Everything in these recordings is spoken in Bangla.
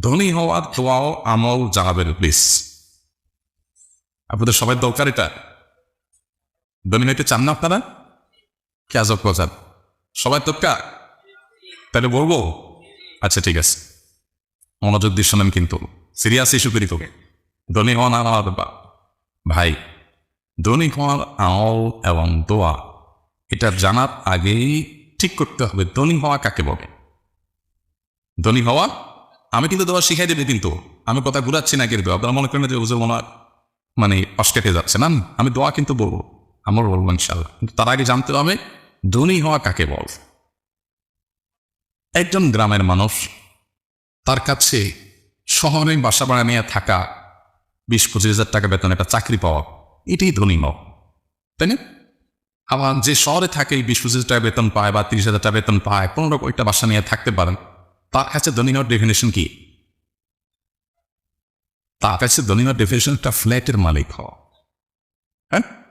ধনী হওয়ার দোয়াও আমল জানাবেন প্লিজ আপনাদের সবাই দরকার এটা? ধনী হইতে চান না আপনারা? কে আজব কথা সবাই দরকার? তাহলে বলব? আচ্ছা ঠিক আছে। মনোযোগ দিয়ে শোনেন কিন্তু। সিরিয়াস ইস্যু করি তোকে। ধনী হওয়া না হওয়া ব্যাপার। ভাই, ধনী হওয়ার আমল এবং দোয়া, এটা জানার আগেই ঠিক করতে হবে। ধনী হওয়া কাকে বলে? ধনী হওয়া আমি কিন্তু দোয়া শিখাই দেবে কিন্তু। আমি কথা ঘুরাচ্ছি না কিন্তু আপনারা মনে করেন যে ওজে মনে মানে অস্কেটে যাচ্ছে। না আমি দোয়া কিন্তু বলব। আমার বলব ইনশাল্লাহ কিন্তু তার আগে জানতে হবে, ধনী হওয়া কাকে বল? একজন গ্রামের মানুষ তার কাছে শহরে বাসা ভাড়া নিয়ে থাকা বিশ পঁচিশ হাজার টাকা বেতন একটা চাকরি পাওয়া, এটাই ধনী হওয়া তাই না? আবার যে শহরে থাকে বিশ পঁচিশ টাকা বেতন পায় বা তিরিশ হাজার টাকা বেতন পায়, কোনো রকম একটা বাসা নিয়ে থাকতে পারেন। তার কাছে ধনী ডেফিনেশন কি? তার কাছে হওয়ার ডেফিনেশন একটা ফ্ল্যাটের মালিক হওয়া। হ্যাঁ?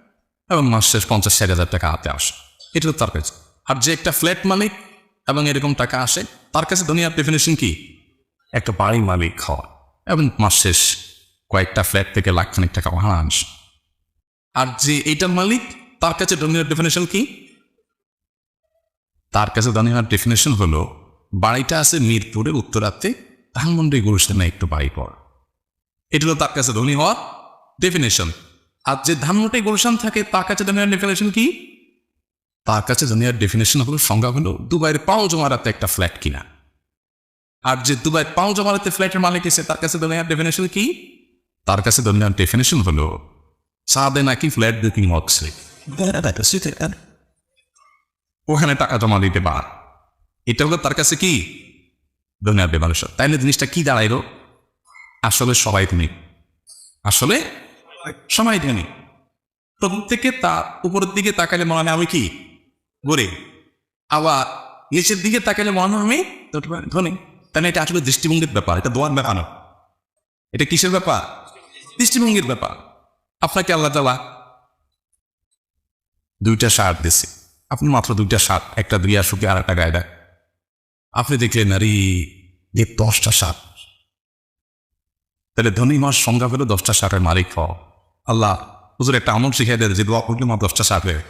এবং মাস শেষ পঞ্চাশ ষাট হাজার টাকা হাতে আসে। এটা তো তার কাছে। আর যে একটা ফ্ল্যাট মালিক এবং এরকম টাকা আসে, তার কাছে ধনী হওয়ার ডেফিনেশন কি? একটা বাড়ির মালিক হওয়া। এবং মাস শেষ কয়েকটা ফ্ল্যাট থেকে লাখ খানিক টাকা ভাড়া আনছে আর যে এইটার মালিক, তার কাছে ধনী হওয়ার ডেফিনেশন কি? তার কাছে ধনী হওয়ার ডেফিনেশন হলো বাড়িটা আছে মিরপুরের উত্তরাতে ধানমন্ডি গুরুস্থানে একটু বাড়ি পর। এটা হলো তার কাছে ধনী হওয়ার ডেফিনেশন আর যে ধানমন্ডি গুলশান থাকে তার কাছে ধনী ডেফিনেশন কি? তার কাছে ধনী হওয়ার ডেফিনেশন হলো সংজ্ঞা হলো দুবাইয়ের পাও জমারাতে একটা ফ্ল্যাট কিনা। আর যে দুবাই পাও জমারাতে ফ্ল্যাটের মালিক এসে তার কাছে ধনী হওয়ার ডেফিনেশন কি? তার কাছে ধনী হওয়ার ডেফিনেশন হলো সাদে নাকি ফ্ল্যাট বুকিং হচ্ছে ওখানে টাকা জমা দিতে পার। এটা হলো তার কাছে কি? দুনিয়ার মানুষ তাইলে জিনিসটা কি দাঁড়াইলো? আসলে সবাই তুমি আসলে সবাই ধনী। প্রত্যেকে তার উপরের দিকে তাকালে মনে হয় আমি কি? গরিব। আবার নিচের দিকে তাকালে মনে হয় আমি ধনী। তাহলে এটা আসলে দৃষ্টিভঙ্গির ব্যাপার। এটা দোয়ার ব্যাপার না। এটা কিসের ব্যাপার? দৃষ্টিভঙ্গির ব্যাপার। আপনাকে আল্লাহ তালা দুইটা শার্ট দিছে আপনি মাত্র দুইটা শার্ট একটা দুই শুকে আর একটা গায়ে দেয় আপনি দেখলেন আরে যে দশটা শার্ট তাহলে ধনী মাস সংজ্ঞা পেল দশটা শার্টের মালিক হও আল্লাহ হুজুর একটা আমল শিখিয়ে দেয় যে দোয়া করলে আমার দশটা হয়ে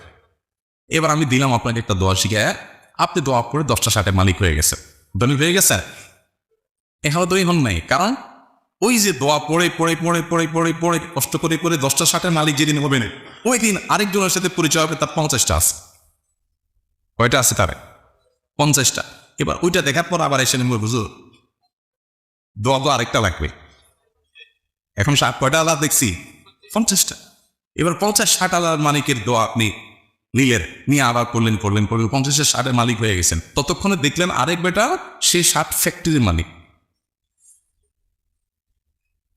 এবার আমি দিলাম আপনাকে একটা দোয়া শিখিয়ে, আপনি দোয়া করে দশটা শার্টের মালিক হয়ে গেছে ধনী হয়ে গেছে এখানে ধনী হন নাই। কারণ ওই যে দোয়া পড়ে পড়ে পড়ে পড়ে পড়ে পড়ে, কষ্ট করে করে দশটা শার্টের মালিক যেদিন হবে না ওই দিন আরেকজনের সাথে পরিচয় হবে, তার পঞ্চাশটা আছে। কয়টা আছে তার? পঞ্চাশটা। এবার ওইটা দেখার পর আবার এসে নেমে বুঝো দোয়া তো আরেকটা লাগবে। এখন ষাট কয়টা আলাদা দেখছি, পঞ্চাশটা। এবার পঞ্চাশ, ষাট আলাদা মালিকের দোয়া আপনি নিলেন, নিয়ে আবার করলেন করলেন করলেন পঞ্চাশের ষাটের মালিক হয়ে গেছেন। ততক্ষণে দেখলেন আরেক বেটা, সে ষাট ফ্যাক্টরির মালিক।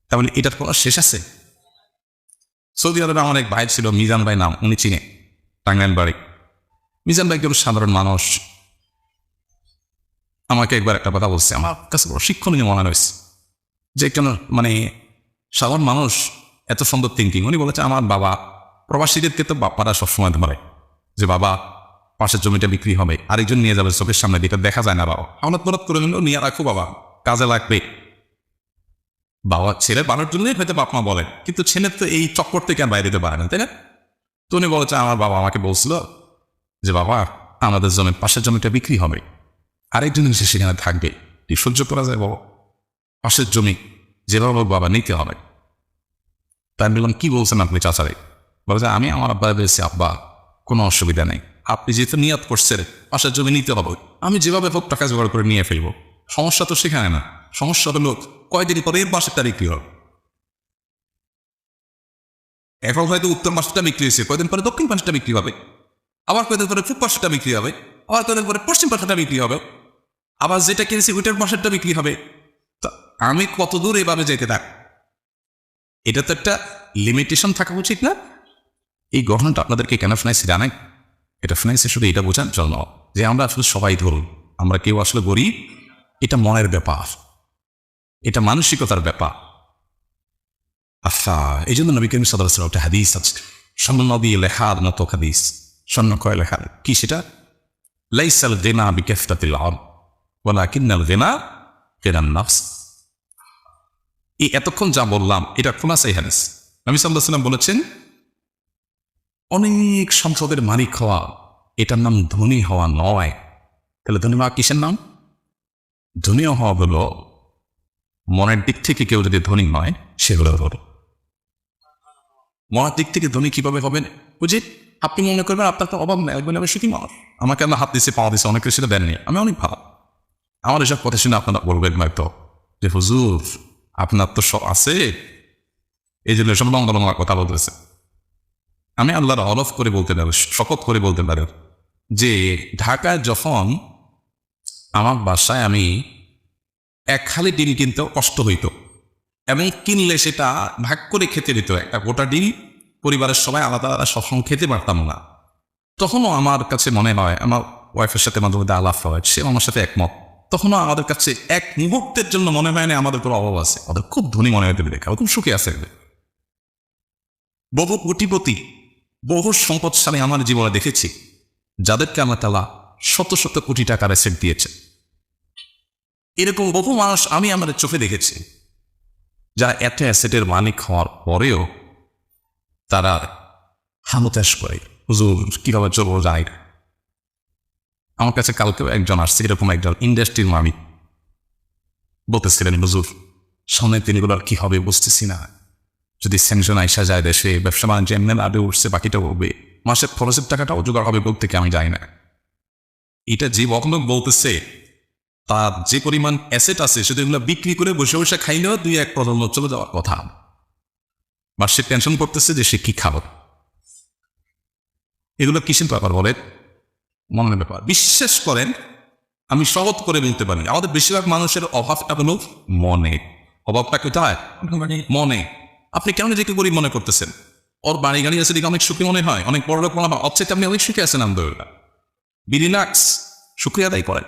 তাহলে এটার কোনো শেষ আছে? সৌদি আরবে আমার এক ভাই ছিল, মিজান ভাই নাম, উনি চিনে, টাঙ্গাইল বাড়ি। মিজান ভাই কেউ সাধারণ মানুষ? আমাকে একবার একটা কথা বলছে, আমার কাছে বড় শিক্ষণীয় মনে হয়েছে। যে কেন মানে সাধারণ মানুষ, এত সুন্দর থিঙ্কিং উনি বলেছে, আমার বাবা প্রবাসীদেরকে তো বাপারা সবসময় ধরে, যে বাবা পাশের জমিটা বিক্রি হবে, আরেকজন নিয়ে যাবে চোখের সামনে যেটা দেখা যায় না বাবা। হঠাৎ হঠাৎ করে নিল নিয়ে রাখো বাবা, কাজে লাগবে। বাবা ছেলে বানার জন্যই হয়তো বাপ মা বলেন কিন্তু ছেলের তো এই চক্কর থেকে আর বাইরে দিতে পারে না, তাই না? তো উনি বলেছে, আমার বাবা আমাকে বলছিল যে বাবা, আমাদের জমির পাশের জমিটা বিক্রি হবে। আরেকজন এসে সেখানে থাকবে। এই সহ্য করা যায় বাবা পাশের জমি, যেভাবে বাবা নিতে হবে। তাই বললাম, কি বলছেন আপনি চাচারে? বলে আমি আমার আব্বা বলেছি, আব্বা, কোনো অসুবিধা নেই। আপনি যেহেতু নিয়াত করছেন, পাশের জমি নিতে হবে। আমি যেভাবে হোক টাকা জোগাড় করে নিয়ে ফেলব। সমস্যা তো সেখানে না। সমস্যা হলো, কয়দিন পরে এর পাশেরটা বিক্রি হবে? এখন হয়তো উত্তর পাশটা বিক্রি হয়েছে, কয়দিন পরে দক্ষিণ পাশটা বিক্রি হবে। আবার কয়দিন পরে পূব পাশটা বিক্রি হবে। আবার কয়দিন পরে পশ্চিম পাশটা বিক্রি হবে। আবার যেটা কিনেছি ওইটার পাশেরটা বিক্রি হবে। তা আমি কতদূর এভাবে যেতে থাক এটা তো একটা লিমিটেশন থাকা উচিত না। এই গঠনটা আপনাদেরকে কেন ফিনাইসি জানাই এটা ফিনাইসি শুধু এটা বোঝার জন্য যে আমরা আসলে সবাই ধরুন, আমরা কেউ আসলে গরিব, এটা মনের ব্যাপার, এটা মানসিকতার ব্যাপার। আচ্ছা এই জন্য নবী করিম সাদার একটা হাদিস আছে। স্বর্ণ নদী লেখার মতো হাদিস। স্বর্ণ কয় লেখার কি সেটা? লাইসাল গেনা বিকেফতাতিল আম এতক্ষণ যা বললাম, এটা খোলাসাই হাদিস। নবী সাল্লাম বলেছেন, অনেক সম্পদের মালিক হওয়া, এটার নাম ধনী হওয়া নয়। তাহলে ধনী হওয়া কিসের নাম? ধনী হওয়া হলো, মনের দিক থেকে কেউ যদি ধনী নয় সেগুলো হলো মনের দিক থেকে ধনী কীভাবে হবেন? বুঝি আপনি মনে করবেন, আপনার তো অভাব নেই বলে আমি সুখী মানুষ আমাকে আল্লাহ হাত দিচ্ছে পাওয়া দিচ্ছে অনেক কিছু দেননি। আমি অনেক ভালো। আমার এসব কথা শুনে আপনারা বলবেন হয়তো যে হুজুর, আপনার তো সব আছে। এই জন্য এসব লঙ্কা লঙ্কা কথা বলতেছে। আমি আল্লাহর অলফ করে বলতে পারি, শপথ করে বলতে পারি যে ঢাকায় যখন আমার বাসায় আমি এক খালি ডিম কিনতেও কষ্ট হইতো এবং কিনলে সেটা ভাগ করে খেতে দিত, একটা গোটা ডিম পরিবারের সবাই আলাদা আলাদা সবসময় খেতে পারতাম না। তখনও আমার কাছে মনে হয়, আমার ওয়াইফের সাথে মাঝে মধ্যে আলাপ হয়, সে আমার সাথে একমত। তখনও আমাদের কাছে এক মুহূর্তের জন্য মনে হয় না আমাদের কোনো অভাব আছে। আমাদের খুব ধনী মনে হতে দেখা খুব সুখী আছে বহু কোটিপতি, বহু সম্পদশালী আমার জীবনে দেখেছি, যাদেরকে আমার তালা শত শত কোটি টাকার অ্যাসেট দিয়েছে এরকম বহু মানুষ আমি আমাদের চোখে দেখেছি, যারা এত অ্যাসেটের মালিক হওয়ার পরেও তারা হামতাস করে। হুজুর, কীভাবে চলবো যায় না। আমার কাছে কালকেও একজন আসছে, এরকম একজন ইন্ডাস্ট্রির মালিক। বলতেছিলেন হুজুর সামনে দিনগুলোর কি হবে বুঝতেছি না। যদি স্যাংশন আইসা যায় দেশে, ব্যবসা বাণিজ্য এমনি আগে উঠছে বাকিটা হবে। মাসের খরচের টাকাটাও জোগাড় হবে বলতে থেকে আমি যাই না। এটা যে বকলক বলতেছে, তার যে পরিমাণ অ্যাসেট আছে, সেটা এগুলো বিক্রি করে বসে বসে খাইলেও দুই এক প্রজন্ম চলে যাওয়ার কথা। বা সে টেনশন করতেছে যে সে কি খাবে? এগুলো কিসের ব্যাপার বলে মনের ব্যাপার। বিশ্বাস করেন, আমি সহজ করে বলতে পারি, আমাদের বেশিরভাগ মানুষের অভাবটা হলো মনে। অভাবটা কোথায় মনে। আপনি কেন নিজেকে গরিব মনে করতেছেন? ওর বাড়ি গাড়ি আছে অনেক সুখী মনে হয়, অনেক বড় লোক মনে হয় অবচেয়ে আপনি অনেক সুখী আছেন, আলহামদুলিল্লাহ। বিরিলাক্স শুক্রিয়া আদায় করেন।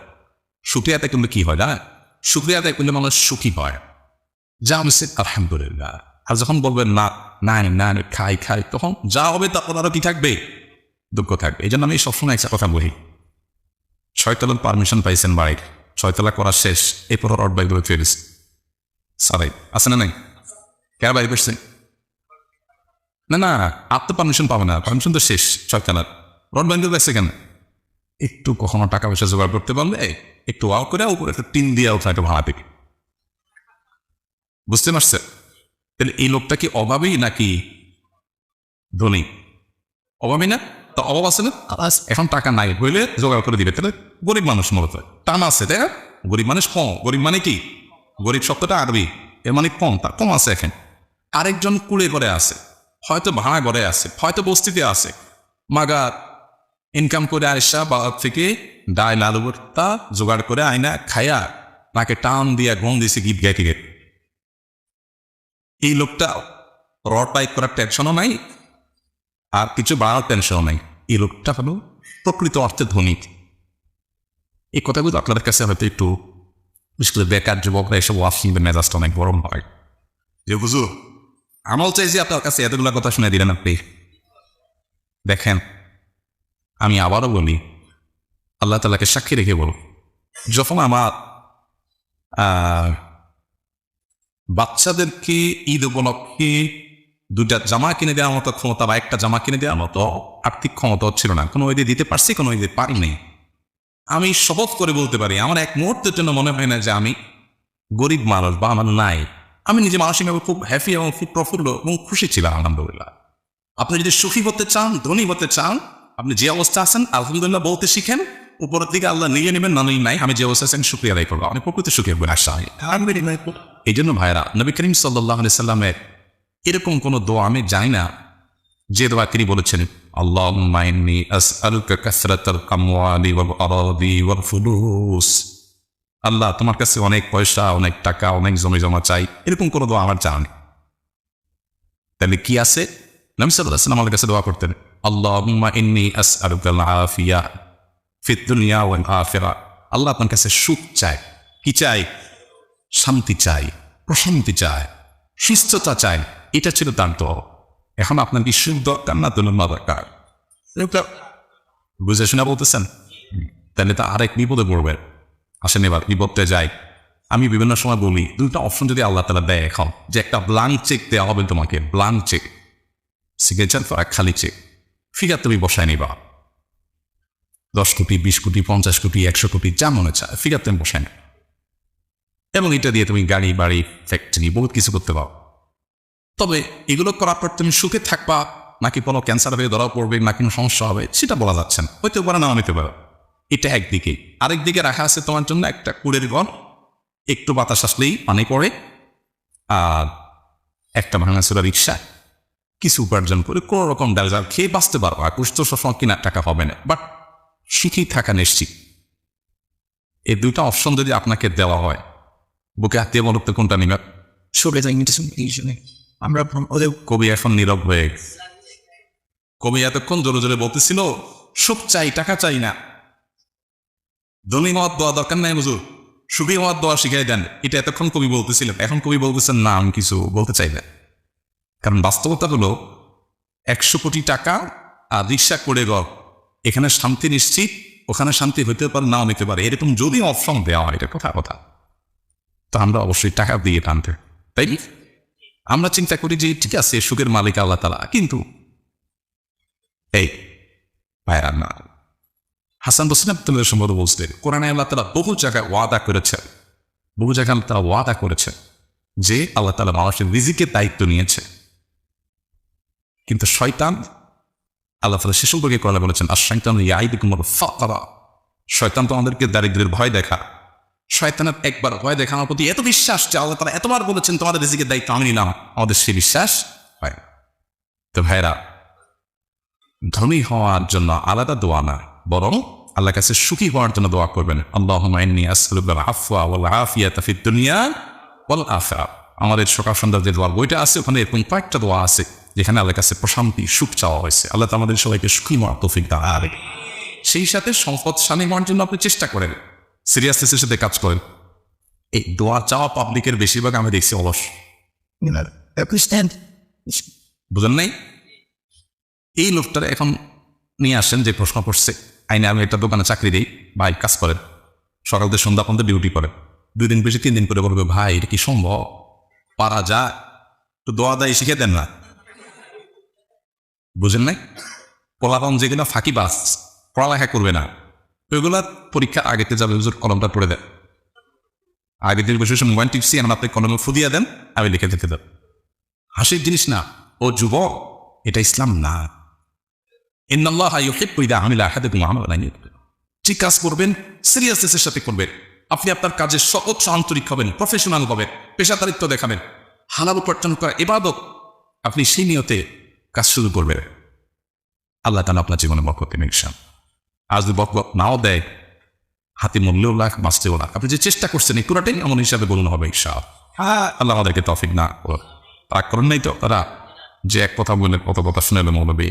শুক্রিয়া আদায় করলে কি হয়, না? শুক্রিয়া আদায় করলে মানুষ সুখী হয়। যা সে আলহামদুলিল্লাহ। আর যখন বলবেন না নাই না, খাই খাই, তখন যা হবে তখন আরও কি থাকবে? দুঃখ থাকবে। এই জন্য আমি সবসময় একটা কথা বলি। ছয়তলার পারমিশন পাইছেন বাড়ির। ছয়তলা করা শেষ। এরপর রড বাইক ধরে ফেরিস সারাই আছে না নাই? কে বাড়ি পেয়েছেন না না আপ তো পারমিশন পাবে না। পারমিশন তো শেষ ছয়তলার। রড বাইক ধরে কেন? একটু কখনো টাকা পয়সা জোগাড় করতে পারলে একটু ওয়াও করে উপরে একটু টিন দিয়ে ওঠা একটু ভাড়া থেকে বুঝতে পারছে? তাহলে এই লোকটা কি অভাবী নাকি ধনী? অভাবী না? তা অভাব আছে না? এখন টাকা নাই হইলে জোগাড় করে দিবে তাহলে গরিব মানুষ মূলত টান আছে তাই না? গরিব মানুষ কম। গরিব মানে কি? গরিব শব্দটা আরবি। এর মানে কম তার কম আছে এখন। আরেকজন কুড়ে করে আছে হয়তো ভাড়া ঘরে আছে হয়তো বস্তিতে আছে। মাগা ইনকাম করে আসা বাবার থেকে আলু ভর্তা জোগাড় করে আয়না খায়া তাকে টান দিয়া ঘুম দিছে গীত গাইতে এই লোকটা রড বাইক করার টেনশনও নাই আর কিছু বাড়ার টেনশন নাই। এই লোকটা হলো প্রকৃত অর্থে ধনী। এই কথাগুলো আপনাদের কাছে হয়তো একটু, বিশেষ করে বেকার যুবকরা এসব ওয়াফ শুনবে, মেজাজটা অনেক গরম হয়। যে বুঝু আমল চাই যে আপনার কাছে এতগুলো কথা শুনে দিলেন আপনি। দেখেন, আমি আবারও বলি, আল্লাহ তালাকে সাক্ষী রেখে বল যখন আমার বাচ্চাদেরকে ঈদ উপলক্ষে দুটা জামা কিনে দেওয়ার মতো ক্ষমতা বা একটা জামা কিনে দেওয়ার মতো আর্থিক ক্ষমতা ছিল না। কোনো ঈদে দিতে পারছি কোনো ঈদে পারিনি আমি শপথ করে বলতে পারি আমার এক মুহূর্তের জন্য মনে হয় না যে আমি গরিব মানুষ বা আমার নাই। আমি নিজে মানসিকভাবে খুব হ্যাপি এবং খুব প্রফুল্ল এবং খুশি ছিলাম আলহামদুলিল্লাহ। আপনি যদি সুখী হতে চান ধনী হতে চান আপনি যে অবস্থা আছেন আলহামদুলিল্লাহ বলতে শিখেন উপরের দিকে আল্লাহ নিয়ে নেবেন না নাই আমি যে অবস্থা আছেন শুক্রিয়া আদায় করব। আমি প্রকৃত সুখী হব আশা এই জন্য ভাইরা নবী করিম সাল্লাহ সাল্লামের এরকম কোনো দোয়া আমি জানি না। যে দোয়া তিনি বলেছেন আল্লাহ ফুলুস। আল্লাহ তোমার কাছে অনেক পয়সা, অনেক টাকা, অনেক জমি জমা চাই। এরকম কোনো দোয়া আমার জানি তাহলে কি আছে? নবী আমাদের কাছে দোয়া করতেন আসআলুকাল আফিয়া আল্লাহ আপনার কাছে সুখ চায়, কি চাই শান্তি চাই প্রশান্তি চাই সুস্থতা চাই এটা ছিল তার তো। এখন আপনার কি সুখ দরকার না তুলনা দরকার? বুঝে শুনে বলতেছেন? তাহলে তো আরেক বিপদে পড়বেন। আসেন এবার বিপদে যাই। আমি বিভিন্ন সময় বলি দুটো অপশন যদি আল্লাহ তালা দেয় এখন যে একটা ব্লাঙ্ক চেক দেওয়া হবে তোমাকে ব্লাঙ্ক চেক সিগনেচার করা খালি চেক ফিগার তুমি বসায় নিবা। দশ কোটি বিশ কোটি পঞ্চাশ কোটি একশো কোটি যা মনে চায় ফিগার তুমি বসায় নিবা। এবং এটা দিয়ে তুমি গাড়ি, বাড়ি ফ্যাক্টরি বহুত কিছু করতে পারো। তবে এগুলো করার পর তুমি সুখে থাকবা, নাকি কোনো ক্যান্সার হয়ে ধরা পড়বে না কোনো সমস্যা হবে, সেটা বলা যাচ্ছে না। হইতে পারে না নিতে পারে। এটা একদিকে। আরেকদিকে রাখা আছে তোমার জন্য একটা কুড়ের ঘর একটু বাতাস আসলেই পানি পড়ে, আর একটা ভাঙা ভাঙাচোরা রিক্সা। কিছু উপার্জন করে কোনো রকম ডালজাল খেয়ে বাঁচতে পারব আর কুষ্ঠ সবসময় কিনার টাকা হবে না। বাট সুখী থাকা নিশ্চিত। এই দুইটা অপশন যদি আপনাকে দেওয়া হয় বুকে হাতিয়ে বলতে কোনটা নিবে? সরে যাই ইন্টারনেশন আমরা ওদের কবি এখন নীরব হয়ে কবি এতক্ষণ জোরে জোরে বলতেছিল সুখ চাই টাকা চাই না। ধনী হওয়ার দোয়া দরকার নাই হুজুর। সুখী হওয়ার দোয়া শিখাই দেন। এটা এতক্ষণ কবি বলতেছিলেন। এখন কবি বলতেছেন না আমি কিছু বলতে চাই না। কারণ বাস্তবতা হলো একশো কোটি টাকা আর রিক্সা করে গড়। এখানে শান্তি নিশ্চিত ওখানে শান্তি হইতে পারে নাও নিতে পারে। এরকম যদি অপশন দেওয়া হয় এটা কথা কথা। তো আমরা অবশ্যই টাকা দিয়ে টানতে তাই? আমরা চিন্তা করি যে ঠিক আছে সুখের মালিক আল্লাহ তালা কিন্তু এই ভাইরা না। হাসান বসিন আব্দুল্লাহ সম্ভবত বলছিলেন কোরআনে আল্লাহ তালা বহু জায়গায় ওয়াদা করেছেন বহু জায়গায় আল্লাহ তালা ওয়াদা করেছে যে আল্লাহ তালা মানুষের রিজিকের দায়িত্ব নিয়েছে। কিন্তু শয়তান আল্লাহ তালা সে সম্পর্কে কোরআনে বলেছেন আর শয়তান ইয়াইদিকুম ফাকারা শয়তান তো আমাদেরকে দারিদ্রের ভয় দেখা শয়তানের একবার ভয় দেখানোর প্রতি এত বিশ্বাস যে আল্লাহ তারা এতবার বলেছেন, তোমাদের রিজিকের দায়িত্ব আমি নিলাম। আমাদের সে বিশ্বাস হয় তো ভাইরা, ধনী হওয়ার জন্য আলাদা দোয়া না, বরং আল্লাহ কাছে সুখী হওয়ার জন্য দোয়া করবেন। আল্লাহ দুনিয়া আমাদের সকাল সন্ধ্যার যে দোয়ার বইটা আছে, ওখানে এরকম কয়েকটা দোয়া আছে, যেখানে আল্লাহ কাছে প্রশান্তি, সুখ চাওয়া হয়েছে। আল্লাহ তো আমাদের সবাইকে সুখী হওয়ার তৌফিক আর সেই সাথে সম্পদ স্বামী হওয়ার জন্য আপনি চেষ্টা করেন। সিরিয়াসনেসের সাথে কাজ করেন এই দোয়া চাওয়া পাবলিকের বেশিরভাগ আমি দেখছি অলস। বুঝেন নাই? এই লোকটার এখন নিয়ে আসেন যে প্রশ্ন করছে আইনে আমি একটা দোকানে চাকরি দিই ভাই কাজ করেন। সকাল থেকে সন্ধ্যা পর্যন্ত ডিউটি করেন দুই দিন বেশি তিন দিন করে বলবে ভাই এটা কি সম্ভব? পারা যায়। তো দোয়া দায় শিখে দেন না। বুঝেন নাই? পোলাপান যেগুলো ফাঁকি বাস পড়ালেখা করবে না। ওইগুলা পরীক্ষা আগেতে যাবে, হুজুর কলমটা পড়ে দেন। আগের দিন বসে মোবাইল টিপসি এখন আপনি কলমে ফুদিয়া দেন, আমি লিখে দিতে দেন হাসির জিনিস না, ও যুবক, এটা ইসলাম না। যে কাজ করবেন সিরিয়াসনেসের সাথে করবেন। আপনি আপনার কাজে সর্বোচ্চ আন্তরিক হবেন প্রফেশনাল হবেন, পেশাদারিত্ব দেখাবেন। হালাল উপার্জন করা এবাদত আপনি সেই নিয়তে কাজ শুরু করবেন। আল্লাহ তালা আপনার জীবনে বরকত দিন আজ যদি বকবক নাও দেয়। হাতে মরলেও লাখ বাঁচতেও লাখ আপনি যে চেষ্টা করছেন এই পুরাটাই এমন হিসাবে বলুন হবে ইনশাল আল্লাহ আমাদেরকে তফিক না তারা করেন নাই তো? তারা যে এক কথা বললেন কত কথা শুনে মৌলবী।